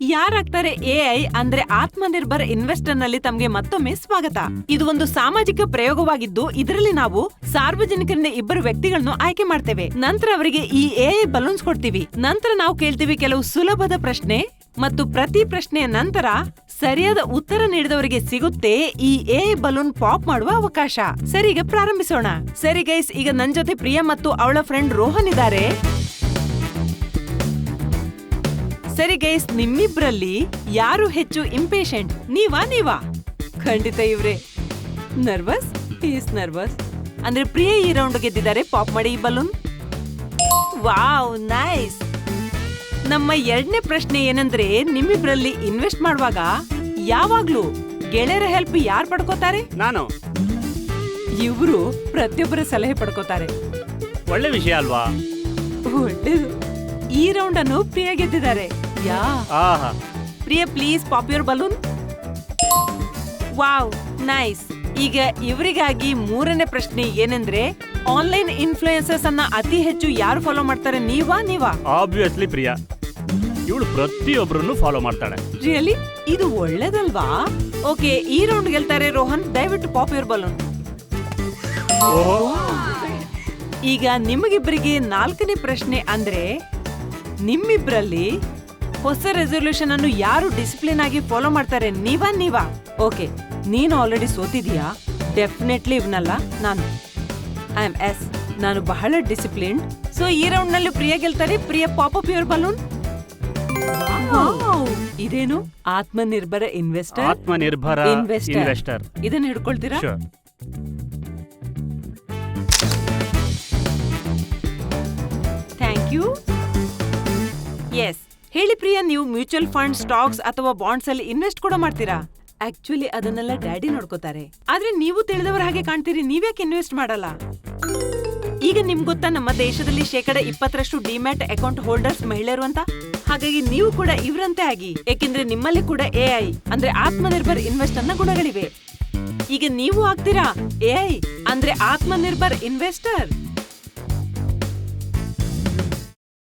ಯಾರಾಗ್ತಾರೆ AI ಅಂದ್ರೆ ಆತ್ಮನಿರ್ಭರ ಇನ್ವೆಸ್ಟರ್ನಲ್ಲಿ ತಮಗೆ ಮತ್ತೊಮ್ಮೆ ಸ್ವಾಗತ. ಇದು ಒಂದು ಸಾಮಾಜಿಕ ಪ್ರಯೋಗವಾಗಿದ್ದು, ಇದರಲ್ಲಿ ನಾವು ಸಾರ್ವಜನಿಕರಿಂದ ಇಬ್ಬರು ವ್ಯಕ್ತಿಗಳನ್ನು ಆಯ್ಕೆ ಮಾಡ್ತೇವೆ. ನಂತರ ಅವರಿಗೆ ಈ ಎಐ ಬಲೂನ್ಸ್ ಕೊಡ್ತೀವಿ. ನಂತರ ನಾವು ಕೇಳ್ತೀವಿ ಕೆಲವು ಸುಲಭದ ಪ್ರಶ್ನೆ ಮತ್ತು ಪ್ರತಿ ಪ್ರಶ್ನೆಯ ನಂತರ ಸರಿಯಾದ ಉತ್ತರ ನೀಡಿದವರಿಗೆ ಸಿಗುತ್ತೆ ಈ ಎ ಬಲೂನ್ ಪಾಪ್ ಮಾಡುವ ಅವಕಾಶ. ಸರಿ, ಈಗ ಪ್ರಾರಂಭಿಸೋಣ. ಸರಿ ಗೈಸ್ ಈಗ ನನ್ ಜೊತೆ ಪ್ರಿಯಾ ಮತ್ತು ಅವಳ ಫ್ರೆಂಡ್ ರೋಹನ್ ಇದ್ದಾರೆ. ಸರಿ ಗೈಸ್ ನಿಮ್ಮಿಬ್ರಲ್ಲಿ ಯಾರು ಹೆಚ್ಚು ಇಂಪೇಷಂಟ್ ನೀವಾ ನೀವಾ? ಖಂಡಿತ ಇವ್ರೆ. ನರ್ವಸ್ ಈಸ್ ನರ್ವಸ್ ಅಂದ್ರೆ ಪ್ರಿಯ ಈ ರೌಂಡ್ ಗೆದ್ದಿದ್ದಾರೆ. ಪಾಪ್ ಮಾಡಿ ಈ ಬಲೂನ್ ವಾವ್ ನೈಸ್ ನಮ್ಮ ಎರಡನೇ ಪ್ರಶ್ನೆ ಏನಂದ್ರೆ ನಿಮ್ಮಿಬ್ರಲ್ಲಿ ಇನ್ವೆಸ್ಟ್ ಮಾಡುವಾಗ ಯಾವಾಗ್ಲೂ ಗೆಳೆಯರ ಹೆಲ್ಪ್ ಯಾರು ಪಡ್ಕೋತಾರೆ? ನಾನು. ಇವರು ಪ್ರತಿಯೊಬ್ಬರ ಸಲಹೆ ಪಡ್ಕೋತಾರೆ. ಒಳ್ಳೆ ವಿಷಯ ಅಲ್ವಾ? ಒಳ್ಳೇದು. ಈ ರೌಂಡ್ ಅನ್ನು ಪ್ರಿಯ ಗೆದ್ದಿದ್ದಾರೆ. ಯಾ. ಆಹಾ. Priya please pop your balloon wow nice ಈಗ ಇವರಿಗಾಗಿ ಮೂರನೇ ಪ್ರಶ್ನೆ ಏನಂದ್ರೆ ಆನ್ಲೈನ್ ಇನ್ಫ್ಲೂಯೆನ್ಸರ್ಸ್ ಅನ್ನ ಅತಿ ಹೆಚ್ಚು ಯಾರು ಫಾಲೋ ಮಾಡ್ತಾರೆ ನೀವಾ ನೀವಾ? ಆಬ್ವಿಯಸ್ಲಿ ಪ್ರಿಯಾ. ಇವಳು ಪ್ರತಿಯೊಬ್ಬರನ್ನು ಫಾಲೋ ಮಾಡ್ತಾಳೆ. ರಿಯಲಿ ಇದು ಒಳ್ಳೇದಲ್ವಾ? ಓಕೆ ಈ ರೌಂಡ್ ಗೆಲ್ತಾರೆ ರೋಹನ್. ದಯವಿಟ್ಟು ಪಾಪ್ ಯುವರ್ ಬಲೂನ್ ಈಗ ನಿಮಗಿಬ್ಬರಿಗೆ ನಾಲ್ಕನೇ ಪ್ರಶ್ನೆ ಅಂದ್ರೆ ನಿಮ್ಮಿಬ್ರಲ್ಲಿ ಹೊಸ ರೆಸೊಲ್ಯೂಷನ್ ಅನ್ನು ಯಾರು ಡಿಸಿಪ್ಲಿನ್ ಆಗಿ ಫಾಲೋ ಮಾಡ್ತಾರೆ? ನೀವಾ ನೀವಾ? ಓಕೆ ನೀನು ಆಲ್ರೆಡಿ ಸೋತಿದೀಯಾ? ಡೆಫಿನೆಟ್ಲಿ ಇವ್ನಲ್ಲ ನಾನು. ಐ ಆಮ್ ಎಸ್ ನಾನು ಬಹಳ ಡಿಸಿಪ್ಲಿನ್ ಸೊ ಈ ರೌಂಡ್ನಲ್ಲಿ ಪ್ರಿಯ ಗೆಲ್ತಾರೆ? Priya pop up your balloon ಇದೇನು? ಆತ್ಮನಿರ್ಭರ ಇನ್ವೆಸ್ಟರ್ ಆತ್ಮನಿರ್ಭರ. ಇನ್ವೆಸ್ಟರ್ ಇದನ್ನ ಹಿಡ್ಕೊಳ್ತೀರಾ? ಥ್ಯಾಂಕ್ ಯು ಎಸ್ ಹೇಳಿ ಪ್ರಿಯಾ ನೀವು ಮ್ಯೂಚುವಲ್ ಫಂಡ್ ಸ್ಟಾಕ್ಸ್ ಅಥವಾ ಬಾಂಡ್ಸ್ ಅಲ್ಲಿ ಇನ್ವೆಸ್ಟ್ ಕೂಡ ಮಾಡ್ತೀರಾ? ಆಕ್ಚುಲಿ ಅದನ್ನೆಲ್ಲ ಡ್ಯಾಡಿ ನೋಡ್ಕೋತಾರೆ. ಆದ್ರೆ ನೀವು ತಿಳಿದವರ ಹಾಗೆ ಕಾಣ್ತೀರಿ ನೀವ್ಯಾಕೆ ಇನ್ವೆಸ್ಟ್ ಮಾಡಲ್ಲ? ಈಗ ನಿಮ್ ಗೊತ್ತಾ ನಮ್ಮ ದೇಶದಲ್ಲಿ ಶೇಕಡ ಇಪ್ಪತ್ತರಷ್ಟು ಡಿಮ್ಯಾಟ್ ಅಕೌಂಟ್ ಹೋಲ್ಡರ್ಸ್ ಮಹಿಳೆಯರು ಅಂತ? ಹಾಗಾಗಿ ನೀವು ಕೂಡ ಇವರಂತೆ ಆಗಿ. ಏಕೆಂದ್ರೆ ನಿಮ್ಮಲ್ಲಿ ಕೂಡ ಎಐ ಅಂದ್ರೆ ಆತ್ಮನಿರ್ಭರ್ ಇನ್ವೆಸ್ಟ್ ಅನ್ನ ಗುಣಗಳಿವೆ. ಈಗ ನೀವು ಆಗ್ತೀರಾ ಎಐ ಅಂದ್ರೆ ಆತ್ಮನಿರ್ಭರ್ ಇನ್ವೆಸ್ಟರ್?